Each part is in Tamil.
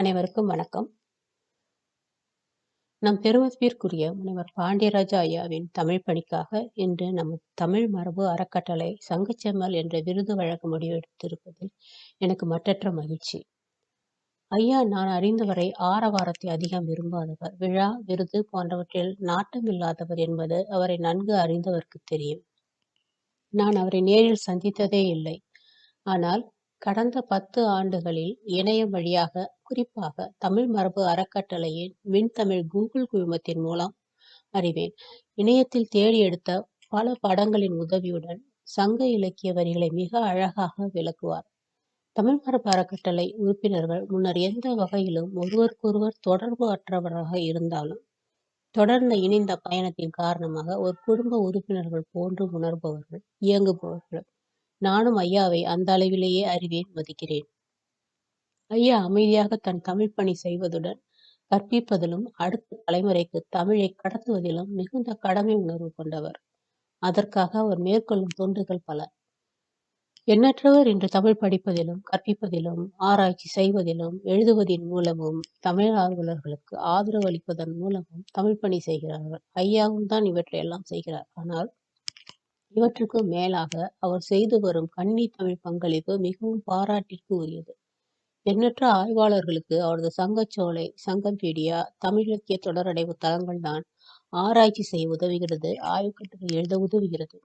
அனைவருக்கும் வணக்கம். நம் பெருமதிப்பிற்குரிய முனைவர் பாண்டியராஜா ஐயாவின் தமிழ் பணிக்காக இன்று நம் தமிழ் மரபு அறக்கட்டளை சங்கச்செம்மல் என்ற விருது வழங்க முடிவெடுத்திருப்பதில் எனக்கு மற்றற்ற மகிழ்ச்சி. ஐயா நான் அறிந்தவரை ஆரவாரத்தை அதிகம் விரும்பாதவர். விழா, விருது போன்றவற்றில் நாட்டமில்லாதவர் என்பது அவரை நன்கு அறிந்தவருக்கு தெரியும். நான் அவரை நேரில் சந்தித்ததே இல்லை. ஆனால் கடந்த பத்து ஆண்டுகளில் இணையம் வழியாக குறிப்பாக தமிழ் மரபு அறக்கட்டளையின் விண்தமிழ் கூகுள் குழுமத்தின் மூலம் அறிவேன். இணையத்தில் தேடி எடுத்த பல படங்களின் உதவியுடன் சங்க இலக்கிய வரிகளை மிக அழகாக விளக்குவார். தமிழ் மரபு அறக்கட்டளை உறுப்பினர்கள் முன்னர் எந்த வகையிலும் ஒருவருக்கொருவர் தொடர்பு அற்றவராக இருந்தாலும் தொடர்ந்து இணைந்த பயணத்தின் காரணமாக ஒரு குடும்ப உறுப்பினர்கள் போன்று உணர்பவர்கள், இயங்குபவர்கள். நானும் ஐயாவை அந்த அளவிலேயே அறிவேன், மதிக்கிறேன். ஐயா அமைதியாக தன் தமிழ் பணி செய்வதுடன் கற்பிப்பதிலும் அடுத்த தலைமுறைக்கு தமிழை கடத்துவதிலும் மிகுந்த கடமை உணர்வு கொண்டவர். அதற்காக அவர் மேற்கொள்ளும் தொண்டுகள் பல. எண்ணற்றவர் இன்று தமிழ் படிப்பதிலும், கற்பிப்பதிலும், ஆராய்ச்சி செய்வதிலும், எழுதுவதின் மூலமும், தமிழ் ஆர்வலர்களுக்கு ஆதரவு அளிப்பதன் மூலமும் தமிழ் பணி செய்கிறார்கள். ஐயாவும் தான் இவற்றையெல்லாம் செய்கிறார். ஆனால் இவற்றுக்கும் மேலாக அவர் செய்து வரும் கன்னி தமிழ் பங்களிப்பு மிகவும் பாராட்டிற்கு உரியது. எண்ணற்ற ஆய்வாளர்களுக்கு அவரது சங்கச்சோலை, சங்கம்பீடியா, தமிழிலக்கிய தொடரடைவு தளங்கள்தான் ஆராய்ச்சி செய்ய உதவுகிறது, ஆய்வுக்கட்டுரை எழுத உதவுகிறது.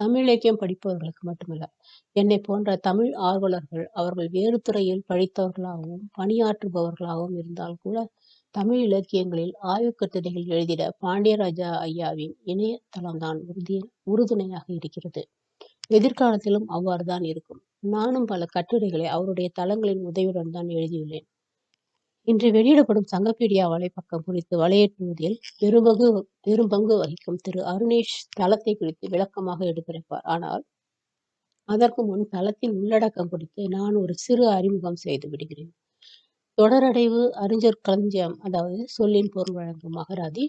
தமிழ் இலக்கியம் படிப்பவர்களுக்கு மட்டுமல்ல, என்னைப் போன்ற தமிழ் ஆர்வலர்கள் அவர்கள் வேறு துறையில் படித்தவர்களாகவும், பணியாற்றுபவர்களாகவும் இருந்தால் கூட தமிழ் இலக்கியங்களில் ஆய்வுக்கட்டுரைகள் எழுதிட பாண்டியராஜா ஐயாவின் இணையதளம்தான் உறுதி உறுதுணையாக இருக்கிறது. எதிர்காலத்திலும் அவ்வாறுதான் இருக்கும். நானும் பல கட்டுரைகளை அவருடைய தளங்களின் உதவியுடன் தான் எழுதியுள்ளேன். இன்று வெளியிடப்படும் சங்கப்பீடியா வலைப்பக்கம் குறித்து வலையேற்றுவதில் பெரும்பங்கு பெரும்பங்கு வகிக்கும் திரு அருணேஷ் தளத்தை குறித்து விளக்கமாக எடுத்துரைப்பார். ஆனால் அதற்கு முன் தளத்தின் உள்ளடக்கம் குறித்து நான் ஒரு சிறு அறிமுகம் செய்து விடுகிறேன். தொடரடைவு, அறிஞர் களஞ்சியம் அதாவது சொல்லின் பொருள் வழங்கும் மகராதி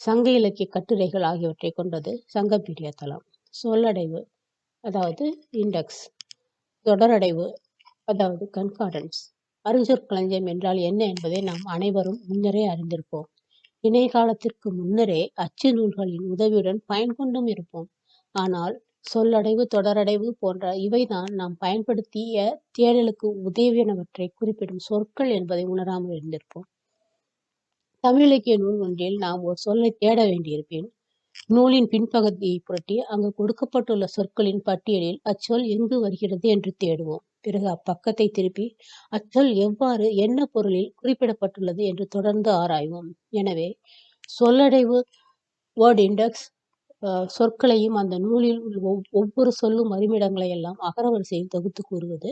சங்க இலக்கிய கட்டுரைகள் ஆகியவற்றை கொண்டது சங்கப்பீடியா தளம். சொல்லடைவு அதாவது இண்டெக்ஸ், தொடரடைவு அதாவது கன்கார்டன்ஸ், அறிஞர் களஞ்சியம் என்றால் என்ன என்பதை நாம் அனைவரும் முன்னரே அறிந்திருப்போம். இணையகாலத்திற்கு முன்னரே அச்சு நூல்களின் உதவியுடன் பயன் கொண்டும் இருப்போம். ஆனால் சொல்லடைவு, தொடரடைவு போன்ற இவைதான் நாம் பயன்படுத்திய தேடலுக்கு உதவியானவற்றை குறிப்பிடும் சொற்கள் என்பதை உணராமல் இருந்திருப்போம். தமிழிலக்கிய நூல் ஒன்றில் நாம் ஒரு சொல்லை தேட வேண்டியிருப்பேன் நூலின் பின்பகுதியை புரட்டி அங்கு கொடுக்கப்பட்டுள்ள சொற்களின் பட்டியலில் அச்சொல் எங்கு வருகிறது என்று தேடுவோம். பிறகு அப்பக்கத்தை திருப்பி அச்சொல் எவ்வாறு, என்ன பொருளில் குறிப்பிடப்பட்டுள்ளது என்று தொடர்ந்து ஆராய்வோம். எனவே சொல்லடைவு வேர்ட் இண்டெக்ஸ் சொற்களையும் அந்த நூலில் ஒவ்வொரு சொல்லும் வரிமிடங்களையெல்லாம் அகரவரிசையில் தொகுத்து கூறுவது.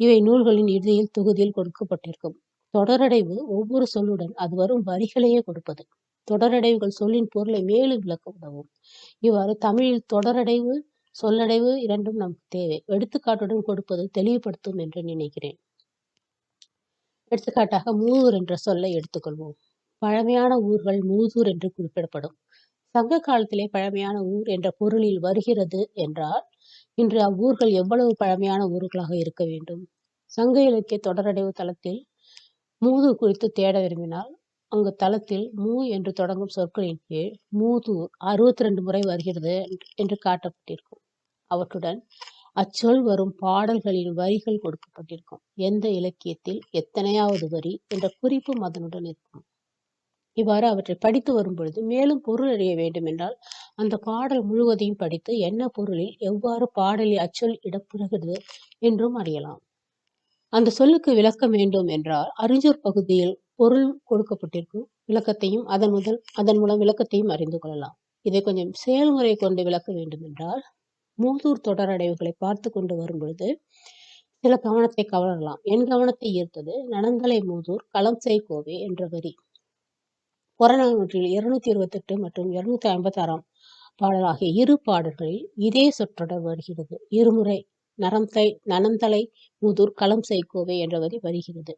இவை நூல்களின் இறுதியில் தொகுதியில் கொடுக்கப்பட்டிருக்கும். தொடரடைவு ஒவ்வொரு சொல்லுடன் அது வரும் வரிகளையே கொடுப்பது. தொடரடைவுகள் சொல்லின் பொருளை மேலும் விளக்க உதவும். இவ்வாறு தமிழில் தொடரடைவு, சொல்லடைவு இரண்டும் நமக்கு தேவை. எடுத்துக்காட்டுடன் கொடுப்பது தெளிவுபடுத்தும் என்று நினைக்கிறேன். எடுத்துக்காட்டாக மூதூர் என்ற சொல்லை எடுத்துக்கொள்வோம். பழமையான ஊர்கள் மூதூர் என்று குறிப்பிடப்படும். சங்க காலத்திலே பழமையான ஊர் என்ற பொருளில் வருகிறது என்றால், இன்று அவ்வூர்கள் எவ்வளவு பழமையான ஊர்களாக இருக்க வேண்டும்? சங்க இலக்கிய தொடரடைவு தளத்தில் மூதூர் குறித்து தேட விரும்பினால், அங்கு தளத்தில் மூ என்று தொடங்கும் சொற்களின் கீழ் மூதூர் அறுபத்தி ரெண்டு முறை வருகிறது என்று காட்டப்பட்டிருக்கும். அவற்றுடன் அச்சொல் வரும் பாடல்களின் வரிகள் கொடுக்கப்பட்டிருக்கும். எந்த இலக்கியத்தில் எத்தனையாவது வரி என்ற குறிப்பும் அதனுடன் இருக்கும். இவ்வாறு அவற்றை படித்து வரும்பொழுது மேலும் பொருள் அறிய வேண்டுமென்றால் அந்த பாடல் முழுவதையும் படித்து என்ன பொருளில் எவ்வாறு பாடலில் அச்சொல் இடம்பெறுகிறது என்றும் அறியலாம். அந்த சொல்லுக்கு விளக்கம் வேண்டும் என்றால் அறிஞர் பகுதியில் பொருள் கொடுக்கப்பட்டிருக்கும் விளக்கத்தையும் அதன் முதல் அதன் மூலம் விளக்கத்தையும் அறிந்து கொள்ளலாம். இதை கொஞ்சம் செயல்முறை கொண்டு விளக்க வேண்டுமென்றால் மூதூர் தொடரடைவுகளை பார்த்து கொண்டு வரும்பொழுது சில கவனத்தை கவரலாம். என் கவனத்தை ஈர்த்தது நனந்தலை மூதூர் களம்சை கோவை என்ற வரி. புறநானூற்றில் இருநூத்தி இருபத்தெட்டு மற்றும் இருநூத்தி ஐம்பத்தி ஆறாம் பாடல் ஆகிய இரு பாடல்களில் இதே சொற்றொடர் வருகிறது. இருமுறை நரம்தை நனந்தலை மூதூர் களம் கோவே என்ற வரி வருகிறது.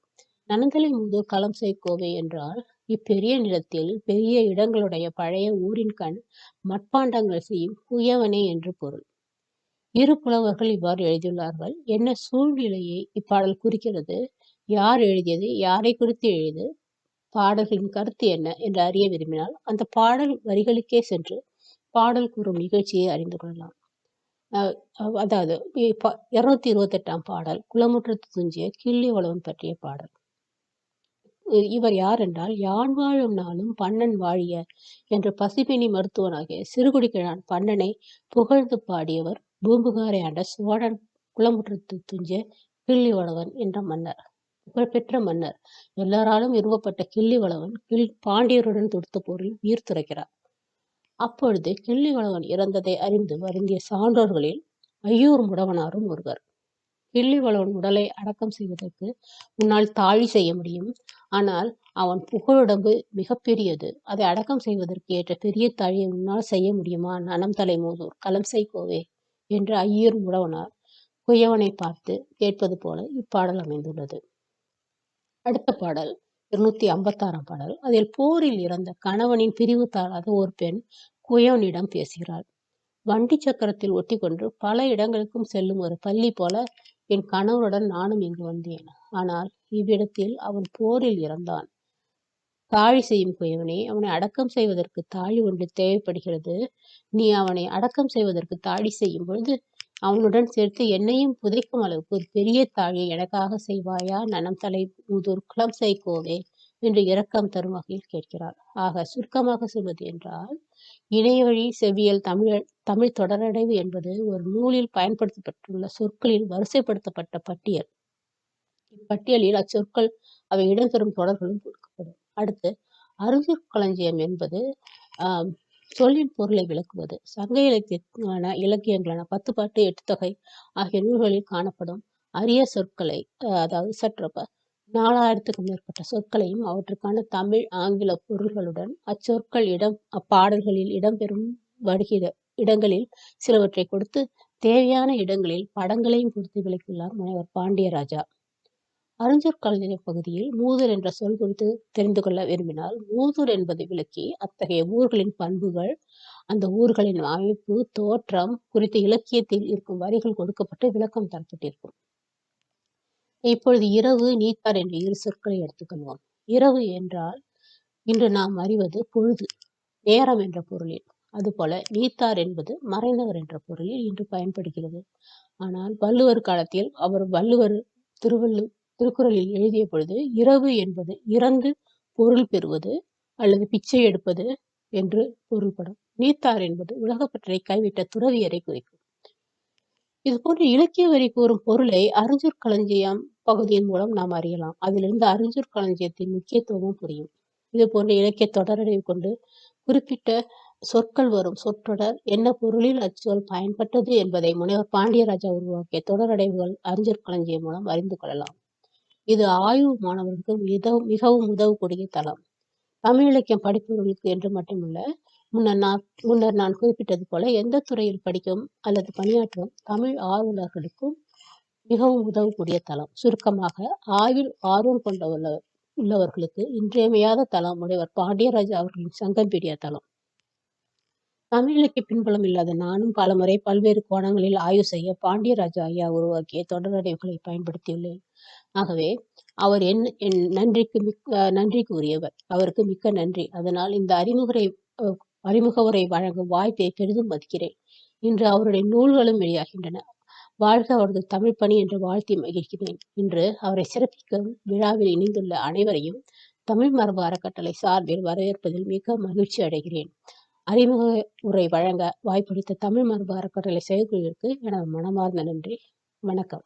நனந்தலை மூதூர் களம் கோவே என்றால் இப்பெரிய நிலத்தில் பெரிய இடங்களுடைய பழைய ஊரின்கண் மட்பாண்டங்கள் செய்யும் குயவனே என்று பொருள். இரு புலவர்கள் இவ்வாறு எழுதியுள்ளார்கள். என்ன சூழ்நிலையை இப்பாடல் குறிக்கிறது? யார் எழுதியது யாரை குறித்து எழுது பாடல்களின் கருத்து என்ன என்று அறிய விரும்பினால் அந்த பாடல் வரிகளுக்கே சென்று பாடல் கூறும் நிகழ்ச்சியை அறிந்து கொள்ளலாம். அதாவது இருநூத்தி இருபத்தெட்டாம் பாடல் குளமுற்றத்து துஞ்சிய கிள்ளி உழவன் பற்றிய பாடல். இவர் யார் என்றால் யான் வாழும் நாளும் பண்ணன் வாழிய என்ற பசிபினி மருத்துவனாகிய சிறுகுடி கிழான் பண்ணனை புகழ்ந்து பாடியவர் பூம்புகாரை ஆண்ட சோழன் குளமுற்றத்து துஞ்சிய கிள்ளி வளவன் என்ற மன்னர். புகழ்பெற்ற மன்னர். எல்லாராலும் விரும்பப்பட்ட கிள்ளிவளவன் கிள் பாண்டியருடன் தொடுத்த போரில் உயிர் துறைக்கிறார். அப்பொழுது கிள்ளிவளவன் இறந்ததை அறிந்து வருந்திய சான்றோர்களில் ஐயூர் முடவனாரும் ஒருவர் கிள்ளிவளவன் உடலை அடக்கம் செய்வதற்கு உன்னால் தாழி செய்ய முடியும். ஆனால் அவன் புகழுடம்பு மிகப்பெரியது அதை அடக்கம் செய்வதற்கு ஏற்ற பெரிய தாழியை உன்னால் செய்ய முடியுமா? நனம் தலை மூதூர் களம் செய்கோவே என்று ஐயூர் முடவனார் குயவனை பார்த்து கேட்பது போல இப்பாடல் அமைந்துள்ளது. அடுத்த பாடல் இருநூத்தி ஐம்பத்தாறாம் பாடல். அதில் போரில் இறந்த கணவனின் பிரிவு தாழாத ஒரு பெண் குயவனிடம் பேசுகிறாள். வண்டி சக்கரத்தில் ஒட்டி கொண்டு பல இடங்களுக்கும் செல்லும் ஒரு பள்ளி போல என் கணவருடன் நானும் இங்கு வந்தேன். ஆனால் இவ்விடத்தில் அவன் போரில் இறந்தான். தாழி செய்யும் குயவனே அவனை அடக்கம் செய்வதற்கு தாழி ஒன்று தேவைப்படுகிறது. நீ அவனை அடக்கம் செய்வதற்கு தாழி செய்யும் பொழுது அவனுடன் சேர்த்து என்னையும் புதைக்கும் அளவுக்கு ஒரு பெரிய தாழியை எனக்காக செய்வாயா? நனம் தலை முதூர் குளம் செய்கோவே என்று இரக்கம் தரும் வகையில் கேட்கிறார் ஆக சுருக்கமாக சொல்வது என்றால் இணையவழி செவ்வியல் தமிழ் தமிழ் தொடரடைவு என்பது ஒரு நூலில் பயன்படுத்தப்பட்டுள்ள சொற்களில் வரிசைப்படுத்தப்பட்ட பட்டியல். இப்பட்டியலில் அச்சொற்கள் அவை இடம்பெறும் தொடர்களும் கொடுக்கப்படும். அடுத்து அறிஞர் களஞ்சியம் என்பது சொல்லின் பொருளை விளக்குவது. சங்க இலக்கியமான இலக்கியங்களான பத்து பாட்டு எட்டு தொகை ஆகிய நூல்களில் காணப்படும் அரிய சொற்களை அதாவது சற்றப்ப நாலாயிரத்துக்கும் மேற்பட்ட சொற்களையும் அவற்றுக்கான தமிழ் ஆங்கில பொருள்களுடன் அச்சொற்கள் இடம் அப்பாடல்களில் இடம்பெறும் வருகிற இடங்களில் சிலவற்றை கொடுத்து தேவையான இடங்களில் படங்களையும் கொடுத்து விளக்கியுள்ளார் முனைவர் பாண்டியராஜா. அறிஞர் கலைஞர் பகுதியில் மூதூர் என்ற சொல் குறித்து தெரிந்து கொள்ள விரும்பினால் மூதூர் என்பதை விளக்கி அத்தகைய ஊர்களின் பண்புகள் அந்த ஊர்களின் அமைப்பு தோற்றம் குறித்த இலக்கியத்தில் இருக்கும் வரிகள் கொடுக்கப்பட்டு விளக்கம் தரப்பட்டிருக்கும். இப்பொழுது இரவு நீத்தார் என்ற இரு சொற்களை எடுத்துக்கொள்வோம் இரவு என்றால் இன்று நாம் அறிவது பொழுது நேரம் என்ற பொருளில். அதுபோல நீத்தார் என்பது மறைந்தவர் என்ற பொருளில் இன்று பயன்படுகிறது. ஆனால் வள்ளுவர் காலத்தில் அவர் வள்ளுவர் திருவள்ளு திருக்குறளில் எழுதிய பொழுது இரவு என்பது இறந்து பொருள் பெறுவது அல்லது பிச்சை எடுப்பது என்று பொருள்படும். நீத்தார் என்பது உலகப்பற்றை கைவிட்ட துறவியரை குறிக்கும். இது போன்ற இலக்கிய வரி கூறும் பொருளை அறிஞர் களஞ்சியம் பகுதியின் மூலம் நாம் அறியலாம். அதிலிருந்து அறிஞர் களஞ்சியத்தின் முக்கியத்துவமும் புரியும். இது போன்ற இலக்கிய தொடரடை கொண்டு குறிப்பிட்ட சொற்கள் வரும். சொற்றொடர் என்ன பொருளில் அச்சொல் பயன்பட்டது என்பதை முனைவர் பாண்டியராஜா உருவாக்கிய தொடரடைவுகள் அறிஞர் களஞ்சியம் மூலம் அறிந்து கொள்ளலாம். இது ஆய்வு மாணவர்களுக்கு மிகவும் மிகவும் உதவக்கூடிய தளம். தமிழ் இலக்கியம் படிப்பவர்களுக்கு என்று மட்டுமல்ல முன்னர் நான் முன்னர் நான் குறிப்பிட்டது போல எந்த துறையில் படிக்கும் அல்லது பணியாற்றும் தமிழ் ஆர்வலர்களுக்கும் மிகவும் உதவக்கூடிய தளம். சுருக்கமாக ஆய்வில் ஆர்வம் கொண்ட உள்ளவர்களுக்கு இன்றியமையாத தளம் உடையவர் பாண்டியராஜா அவர்களின் சங்கம் பீடியா தளம். தமிழுக்கு பின்புலம் இல்லாத நானும் பலமுறை பல்வேறு கோணங்களில் ஆய்வு செய்ய பாண்டியராஜா ஐயா உருவாக்கிய தொடரடைவுகளை பயன்படுத்தியுள்ளேன். ஆகவே அவர் என் என் நன்றிக்கு மிக்க நன்றிக்கு உரியவர் அவருக்கு மிக்க நன்றி. அதனால் இந்த அறிமுகரை அறிமுக உரை வழங்கும் வாய்ப்பை பெரிதும் மதிக்கிறேன். இன்று அவருடைய நூல்களும் வெளியாகின்றன. வாழ்க அவரது தமிழ் பணி என்று வாழ்த்தி மகிழ்கிறேன். இன்று அவரை சிறப்பிக்கும் விழாவில் இணைந்துள்ள அனைவரையும் தமிழ் மரபு அறக்கட்டளை சார்பில் வரவேற்பதில் மிக மகிழ்ச்சி அடைகிறேன். அறிமுக உரை வழங்க வாய்ப்பளித்த தமிழ் மரபு அறக்கட்டளை செயற்குழுவிற்கு எனது மனமார்ந்த நன்றி. வணக்கம்.